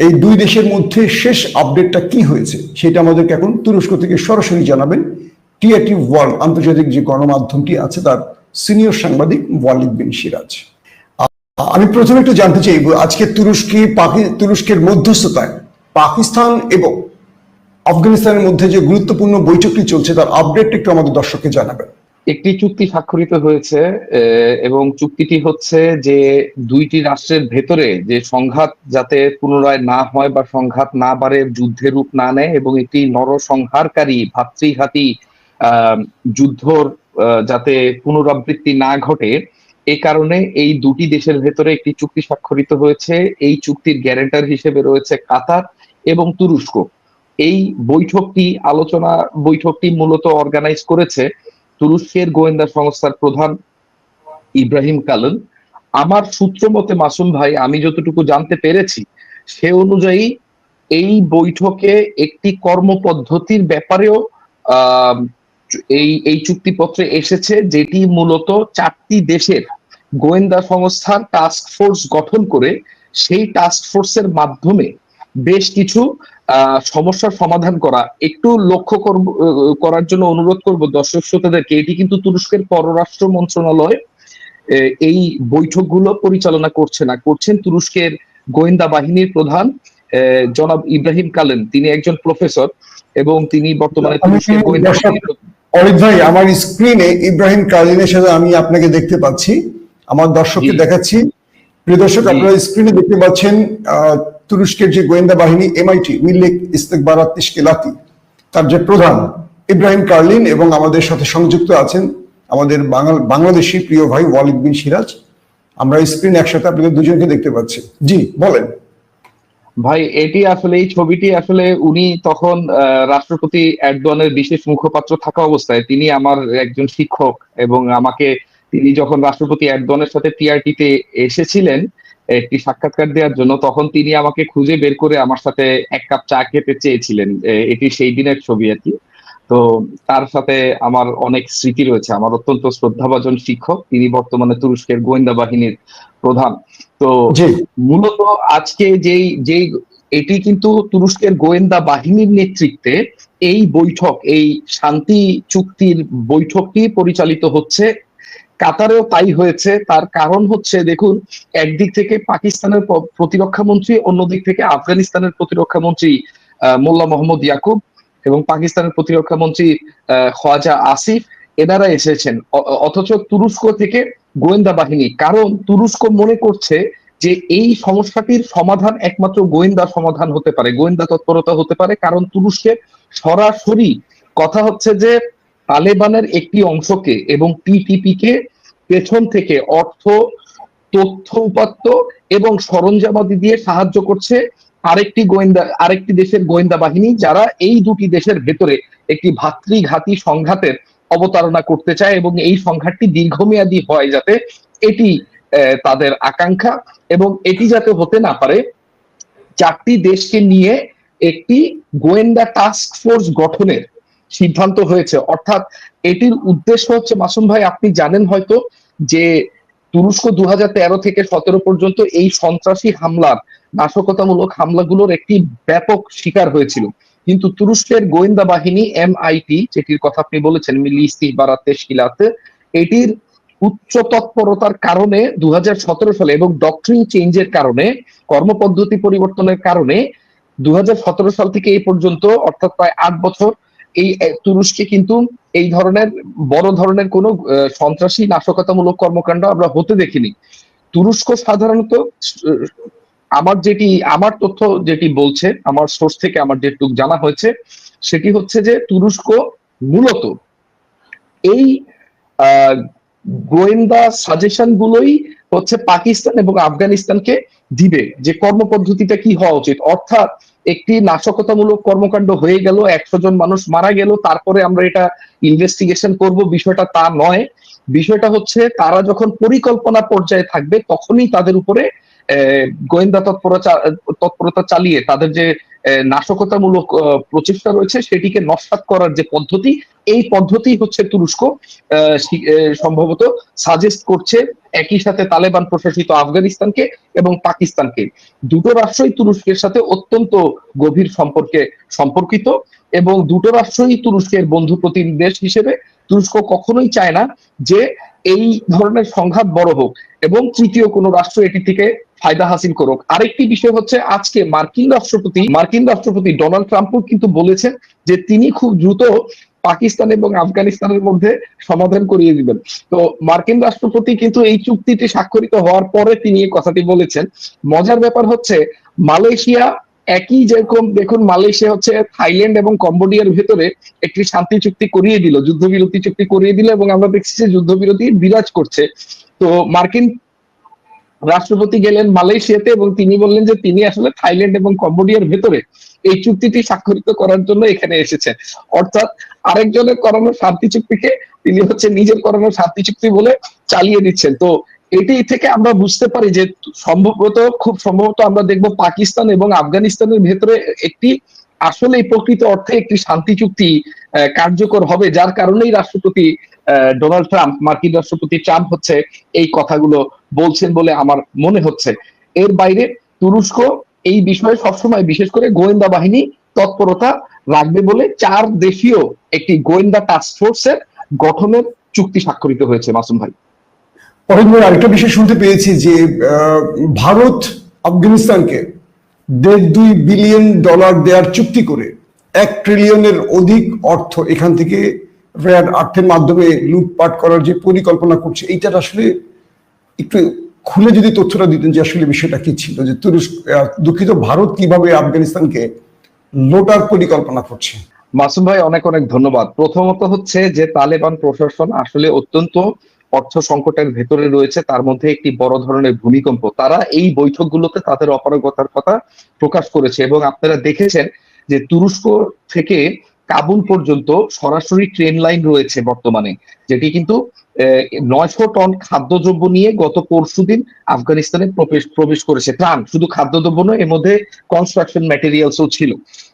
এই দুই দেশের মধ্যে শেষ আপডেটটা কি হয়েছে সেটা আমাদেরকে এখন তুরস্ক থেকে সরাসরি জানাবেন। টিআরটি ওয়ার্ল্ড আন্তর্জাতিক যে গণমাধ্যমটি আছে তার সিনিয়র সাংবাদিক ওয়ালিদ বিন সিরাজ। আমি প্রথমে একটু জানতে চাইব আজকে তুরস্কে, পাকি- তুরস্কের মধ্যস্থতায় পাকিস্তান এবং আফগানিস্তানের মধ্যে যে গুরুত্বপূর্ণ বৈঠকটি চলছে তার আপডেট একটু আমাদের দর্শককে জানাবেন। একটি চুক্তি স্বাক্ষরিত হয়েছে এবং চুক্তিটি হচ্ছে যে দুইটি রাষ্ট্রের ভেতরে যে সংঘাত যাতে পুনরায় না হয় বা সংঘাত না বাড়ে যুদ্ধের রূপ না নেয়, এবং একটি নরসংহারকারী, ভাতৃঘাতী যুদ্ধর যাতে পুনরাবৃত্তি না ঘটে, এ কারণে এই দুটি দেশের ভেতরে একটি চুক্তি স্বাক্ষরিত হয়েছে। এই চুক্তির গ্যারেন্টার হিসেবে রয়েছে কাতার এবং তুরস্ক। এই বৈঠকটি, আলোচনা বৈঠকটি মূলত অর্গানাইজ করেছে তুরস্কের গোয়েন্দা সংস্থার প্রধান ইব্রাহিম কালন। আমার সূত্র মতে মাসুম ভাই, আমি যতটুকু জানতে পেরেছি, সে অনুযায়ী এই বৈঠকে একটি কর্মপদ্ধতির ব্যাপারেও এই এই চুক্তিপত্রে এসেছে যেটি মূলত চারটি দেশের গোয়েন্দা সংস্থার টাস্ক ফোর্স গঠন করে, সেই টাস্ক ফোর্সের মাধ্যমে বেশ কিছু সমস্যার সমাধান করা একটু লক্ষ্য করব করার জন্য অনুরোধ করব দর্শক শ্রোতাদেরকে। এটি কিন্তু তুরস্কের পররাষ্ট্র মন্ত্রণালয় এই বৈঠকগুলো পরিচালনা করছে না। করছেন তুরস্কের গোয়েন্দা বাহিনীর প্রধান জনাব ইব্রাহিম কালেন। তিনি একজন প্রফেসর এবং তিনি বর্তমানে তুরস্কের গোয়েন্দা অরিত ভাই আমার স্ক্রিনে ইব্রাহিম কালিনের সাথে আমি আপনাকে দেখতে পাচ্ছি। আমার দর্শককে দেখাচ্ছি। প্রিয় দর্শক আপনারা স্ক্রিনে দেখতে পাচ্ছেন তুরস্কের যে গোয়েন্দা বাহিনী এমআইটি মিল্লেক ইস্তেকবারাত তিশকেলাতি তার যে প্রধান ইব্রাহিম কার্লিন এবং আমাদের সাথে সংযুক্ত আছেন আমাদের বাংলাদেশি প্রিয় ভাই ওয়ালিদ বিন সিরাজ, আমরা স্ক্রিন একসাথে আপনাদের দুজনকে দেখতে পাচ্ছি। জি, বলেন। ভাই, এটি আসলে, এই ছবিটি আসলে উনি তখন রাষ্ট্রপতি এরদোয়ানের বিশেষ মুখপাত্র থাকা অবস্থায় তিনি আমার একজন শিক্ষক এবং আমাকে, তিনি যখন রাষ্ট্রপতি এরদোয়ানের সাথে টিআরটিতে এসেছিলেন একটি সাক্ষাৎকার দেওয়ার জন্য তখন তিনি আমাকে খুঁজে বের করে আমার সাথে এক কাপ চা খেতে চেয়েছিলেন। এটি সেই দিনের ছবি আর কি। তো তার সাথে আমার অনেক স্মৃতি রয়েছে। আমার অত্যন্ত শ্রদ্ধাভাজন শিক্ষক তিনি বর্তমানে তুরস্কের গোয়েন্দা বাহিনীর প্রধান। তো মূলত আজকে যেই যেই এটি কিন্তু তুরস্কের গোয়েন্দা বাহিনীর নেতৃত্বে এই বৈঠক এই শান্তি চুক্তির বৈঠকটি পরিচালিত হচ্ছে কাতারেও তাই হয়েছে। তার কারণ হচ্ছে, দেখুন, একদিক থেকে পাকিস্তানের প্রতিরক্ষা মন্ত্রী অন্যদিক থেকে আফগানিস্তানের প্রতিরক্ষা মন্ত্রী মোল্লা মোহাম্মদ ইয়াকুব এবং পাকিস্তানের প্রতিরক্ষা মন্ত্রী খোয়াজা আসিফ, এনারা এসেছেন। অথচ তুরস্ক থেকে গোয়েন্দা বাহিনী। কারণ তুরস্ক মনে করছে যে এই সমস্যাটির সমাধান একমাত্র গোয়েন্দা সমাধান হতে পারে। গোয়েন্দা তৎপরতা হতে পারে। কারণ তুরস্কের সরাসরি কথা হচ্ছে যে তালেবানের একটি অংশকে এবং টিটিপি কে পেছন থেকে অর্থ, তথ্য উপাত্ত এবং সরঞ্জামাদি দিয়ে সাহায্য করছে আরেকটি গোয়েন্দা, আরেকটি দেশের গোয়েন্দা বাহিনী যারা এই দুটি দেশের ভেতরে একটি ভাতৃঘাতী সংঘাতের অবতারণা করতে চায় এবং এই সংঘাতটি দীর্ঘমেয়াদী হয় যাতে এটি তাদের আকাঙ্ক্ষা এবং এটি যাতে হতে না পারে, চারটি দেশকে নিয়ে একটি গোয়েন্দা টাস্ক ফোর্স গঠনের সিদ্ধান্ত হয়েছে। অর্থাৎ এটির উদ্দেশ্য হচ্ছে, মাসুম ভাই, আপনি জানেন হয়তো যে তুরস্ক দু থেকে সতেরো পর্যন্ত এই সন্ত্রাসী হামলার নাশকতামূলক হামলাগুলোর একটি ব্যাপক শিকার হয়েছিল। কিন্তু তুরস্কের গোয়েন্দা বাহিনী, এমআইটি, যেটির কথা আপনি বলেছেন, মিলি ইস্তিহবারাত তেশকিলাতে, এটির উচ্চ তৎপরতার কারণে দু হাজার সতেরো সালে এবং ডক্টরিন চেঞ্জের কারণে, কর্মপদ্ধতি পরিবর্তনের কারণে দু হাজার সতেরো সাল থেকে এই পর্যন্ত, অর্থাৎ প্রায় আট বছর এই তুরস্কে কিন্তু এই ধরনের, বড় ধরনের কোনো সন্ত্রাসী নাশকতামূলক কর্মকাণ্ড আমরা হতে দেখিনি। তুরস্ক সাধারণত, আমার যেটি, আমার তথ্য যেটি বলছে, আমার সোর্স থেকে আমার যেটুক জানা হয়েছে, সেটি হচ্ছে যে তুরস্ক মূলত এই গোয়েন্দা সাজেশন গুলোই হচ্ছে পাকিস্তান এবং আফগানিস্তানকে দিবে যে কর্মপদ্ধতিটা কি হওয়া উচিত। অর্থাৎ একটি নাশকতামূলক কর্মকাণ্ড হয়ে গেল, একশো জন মানুষ মারা গেল, তারপরে আমরা এটা ইনভেস্টিগেশন করব, বিষয়টা তা নয়। বিষয়টা হচ্ছে, তারা যখন পরিকল্পনা পর্যায়ে থাকবে, তখনই তাদের উপরে গোয়েন্দা তৎপরতা তৎপরতা চালিয়ে তাদের যে নাশকতামূলক প্রচেষ্টা রয়েছে, সেটিকে নস্বাত করার যে পদ্ধতি, এই পদ্ধতি হচ্ছে তুরস্ক সম্ভবত সাজেস্ট করছে একই সাথে তালেবান প্রশাসিত আফগানিস্তানকে এবং পাকিস্তানকে। দুটো রাষ্ট্রই তুরস্কের সাথে অত্যন্ত গভীর সম্পর্কে সম্পর্কিত এবং দুটো রাষ্ট্রই তুরস্কের বন্ধু প্রতিনিধি দেশ হিসেবে তুরস্ক কখনোই চায় না যে এই ধরনের সংঘাত বড় হোক এবং তৃতীয় কোনো রাষ্ট্র এটি থেকে ফায়দা হাসিল করুক। আরেকটি বিষয় হচ্ছে, আজকে মার্কিন রাষ্ট্রপতি মার্কিন রাষ্ট্রপতি ডোনাল্ড ট্রাম্পও কিন্তু বলেছেন যে তিনি খুব দ্রুত পাকিস্তান এবং আফগানিস্তানের মধ্যে সমাধান করিয়ে দিবেন। তো মার্কিন রাষ্ট্রপতি কিন্তু এই চুক্তিটি স্বাক্ষরিত হওয়ার পরে তিনি এই কথাটি বলেছেন। মজার ব্যাপার হচ্ছে, মালয়েশিয়া একই যেরকম, দেখুন মালয়েশিয়া হচ্ছে থাইল্যান্ড এবং কম্বোডিয়ার ভেতরে একটি শান্তি চুক্তি করিয়ে দিল, যুদ্ধবিরতি চুক্তি করিয়ে দিল এবং আমরা দেখছি যে যুদ্ধবিরতি বিরাজ করছে। তো মার্কিন রাষ্ট্রপতি গেলেন মালয়েশিয়াতে এবং তিনি বললেন যে তিনি আসলে থাইল্যান্ড এবং কম্বোডিয়ার ভেতরে এই চুক্তিটি স্বাক্ষরিত করার জন্য এখানে এসেছেন। অর্থাৎ আরেকজনের করানো শান্তি চুক্তিকে তিনি হচ্ছে নিজের করানো শান্তি চুক্তি বলে চালিয়ে দিচ্ছেন। তো এটি থেকে আমরা বুঝতে পারি যে সম্ভবত, খুব সম্ভবত আমরা দেখব পাকিস্তান এবং আফগানিস্তানের ভেতরে একটি আসলে প্রকৃত অর্থে একটি শান্তি চুক্তি কার্যকর হবে যার কারণেই রাষ্ট্রপতি ডোনাল্ড ট্রাম্প, মার্কিন রাষ্ট্রপতি ট্রাম্প হচ্ছে এই কথাগুলো বলছেন বলে আমার মনে হচ্ছে। এর বাইরে তুরস্ক এই বিষয়ে সবসময় বিশেষ করে গোয়েন্দা বাহিনী তৎপরতা রাখবে বলে চার দেশীয় একটি গোয়েন্দা টাস্ক ফোর্সের গঠনের চুক্তি স্বাক্ষরিত হয়েছে, মাসুম ভাই। অরিন্দ আরেকটা বিষয় শুনতে পেয়েছি যে ভারত আফগানিস্তানকে দেড় দুই বিলিয়ন ডলার দেওয়ার চুক্তি করে এক ট্রিলিয়নের অধিক অর্থ এখান থেকে রেয়ার আর্থের মাধ্যমে লুটপাট করার যে পরিকল্পনা করছে, এইটার আসলে একটু খুলে যদি তথ্যটা দিতেন যে আসলে বিষয়টা কি ছিল, যে তুরস্ক দুঃখিত ভারত কীভাবে আফগানিস্তানকে লোটার পরিকল্পনা করছে। মাসুম ভাই, অনেক অনেক ধন্যবাদ। প্রথমত হচ্ছে যে তালেবান প্রশাসন আসলে অত্যন্ত অর্থ সংকটের ভেতরে রয়েছে, তার মধ্যে একটি বড় ধরনের ভূমিকম্প। তারা এই বৈঠকগুলোতে তাদের অপারগতার কথা প্রকাশ করেছে এবং আপনারা দেখেছেন যে তুরস্ক থেকে কাবুল পর্যন্ত সরাসরি ট্রেন লাইন রয়েছে বর্তমানে, যেটি কিন্তু নয়শো টন খাদ্যদ্রব্য নিয়ে গত পরশুদিন আফগানিস্তানে প্রবেশ প্রবেশ করেছে। ত্রাণ শুধু খাদ্যদ্রব্য নয়, এর মধ্যে কনস্ট্রাকশন ম্যাটেরিয়ালসও ছিল।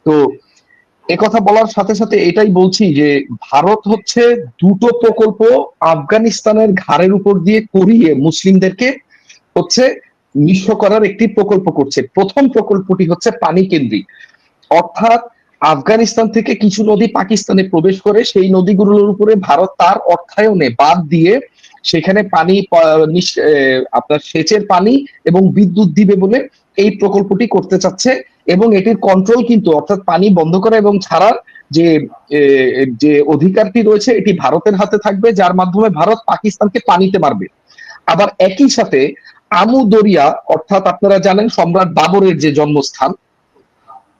তো কথা বলার সাথে সাথে এটাই বলছি যে ভারত হচ্ছে দুটো প্রকল্প আফগানিস্তানের ঘাড়ের উপর দিয়ে করিয়ে মুসলিমদেরকে হচ্ছে নিঃস্ব করার একটি প্রকল্প করছে। প্রথম প্রকল্পটি হচ্ছে পানি কেন্দ্রিক। অর্থাৎ আফগানিস্তান থেকে কিছু নদী পাকিস্তানে প্রবেশ করে, সেই নদীগুলোর উপরে ভারত তার অর্থায়নে বাদ দিয়ে সেখানে পানি আপনার সেচের পানি এবং বিদ্যুৎ দিবে বলে এই প্রকল্পটি করতে চাচ্ছে। এবং এটির কন্ট্রোল কিন্তু, অর্থাৎ পানি বন্ধ করা এবং ছাড়ার যে যে অধিকারটি রয়েছে, এটি ভারতের হাতে থাকবে, যার মাধ্যমে ভারত পাকিস্তানকে পানিতে মারবে। আবার একই সাথে আমুদরিয়া, অর্থাৎ আপনারা জানেন সম্রাট বাবরের যে জন্মস্থান,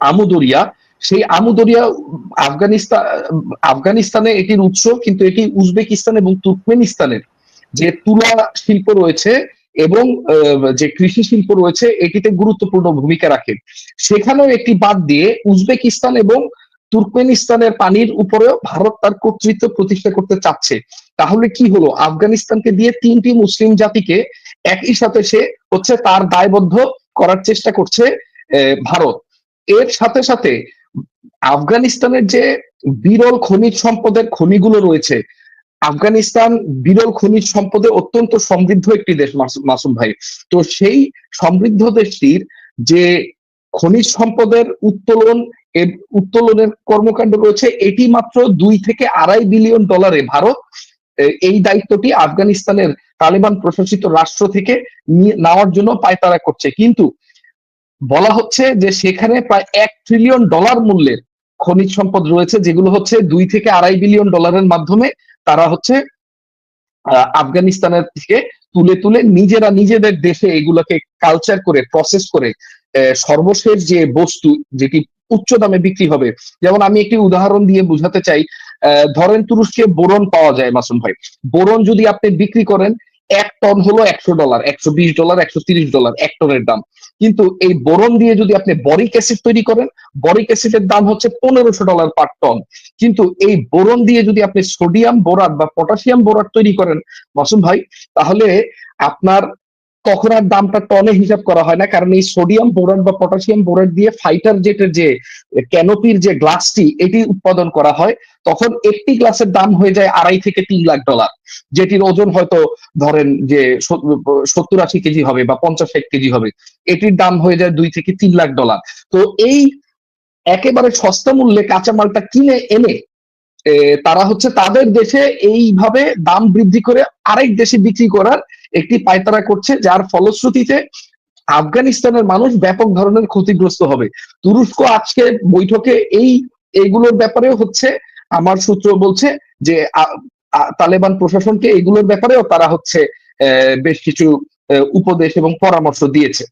আমুদরিয়া, সেই আমুদরিয়া আফগানিস্তান আফগানিস্তানে এটির উৎস, কিন্তু এটি উজবেকিস্তান এবং তুর্কমেনিস্তানের যে তুলা শিল্প রয়েছে এবং যে কৃষি শিল্প রয়েছে, এটিতে গুরুত্বপূর্ণ ভূমিকা রাখে। সেখানেও একটি বাদ দিয়ে উজবেকিস্তান এবং তুর্কমেনিস্তানের পানির উপরেও ভারত তার কর্তৃত্ব প্রতিষ্ঠা করতে চাচ্ছে। তাহলে কি হলো? আফগানিস্তানকে দিয়ে তিনটি মুসলিম জাতিকে একই সাথে সে হচ্ছে তার দায়বদ্ধ করার চেষ্টা করছে ভারত। এর সাথে সাথে আফগানিস্তানের যে বিরল খনিজ সম্পদের খনিগুলো রয়েছে আফগানিস্তান বিরল খনিজ সম্পদে অত্যন্ত সমৃদ্ধ একটি দেশ, মাসু- মাসুম ভাই। তো সেই সমৃদ্ধ দেশটির যে খনিজ সম্পদের উত্তোলন উত্তোলনের কর্মকাণ্ড রয়েছে, এটি মাত্র দুই থেকে আড়াই বিলিয়ন ডলারে ভারত এই দায়িত্বটি আফগানিস্তানের তালেবান প্রশাসিত রাষ্ট্র থেকে নেওয়ার জন্য পায়তারা করছে। কিন্তু বলা হচ্ছে যে সেখানে প্রায় এক ট্রিলিয়ন ডলার মূল্যের খনিজ সম্পদ রয়েছে, যেগুলো হচ্ছে দুই থেকে আড়াই বিলিয়ন ডলারের মাধ্যমে তারা হচ্ছে আফগানিস্তানের থেকে তুলে তুলে নিজেরা নিজেদের দেশে এগুলোকে কালচার করে প্রসেস করে সর্বশেষ যে বস্তু যেটি উচ্চ দামে বিক্রি হবে। যেমন আমি একটি উদাহরণ দিয়ে বুঝাতে চাই ধরেন তুরস্কে বোরন পাওয়া যায় মাসুম ভাই। বোরন যদি আপনি বিক্রি করেন এক টন হলো একশো ডলার একশো বিশ ডলার একশো তিরিশ ডলার এক টনের দাম। কিন্তু এই বোরন দিয়ে যদি আপনি বরিক অ্যাসিড তৈরি করেন বরিক অ্যাসিডের দাম হচ্ছে পনেরোশো ডলার পার টন কিন্তু এই বোরন দিয়ে যদি আপনি সোডিয়াম বোরাট বা পটাশিয়াম বোরাট তৈরি করেন, মাসুম ভাই, তাহলে আপনার তখন আর দামটা টনে হিসাব করা হয় না, কারণ এই সোডিয়াম বোরন বা পটাশিয়াম বোরন দিয়ে ফাইটার জেটের যে ক্যানোপির যে গ্লাসটি এটি উৎপাদন করা হয়। তখন একটি গ্লাসের দাম হয়ে যায় আড়াই থেকে তিন লাখ ডলার যেটির ওজন হয়তো ধরেন যে সত্তর আশি কেজি হবে বা পঞ্চাশ ষাট কেজি হবে, এটির দাম হয়ে যায় দুই থেকে তিন লাখ ডলার তো এই একেবারে সস্তা মূল্যে কাঁচামালটা কিনে এনে তারা হচ্ছে তাদের দেশে এইভাবে দাম বৃদ্ধি করে আরেক দেশে বিক্রি করার একটি পায়তারা করছে, যার ফলশ্রুতিতে আফগানিস্তানের মানুষ ব্যাপক ধরনের ক্ষতিগ্রস্ত হবে। তুরস্ক আজকে বৈঠকে এই, এইগুলোর ব্যাপারেও হচ্ছে, আমার সূত্র বলছে যে তালেবান প্রশাসনকে এগুলোর ব্যাপারেও তারা হচ্ছে বেশ কিছু উপদেশ এবং পরামর্শ দিয়েছে।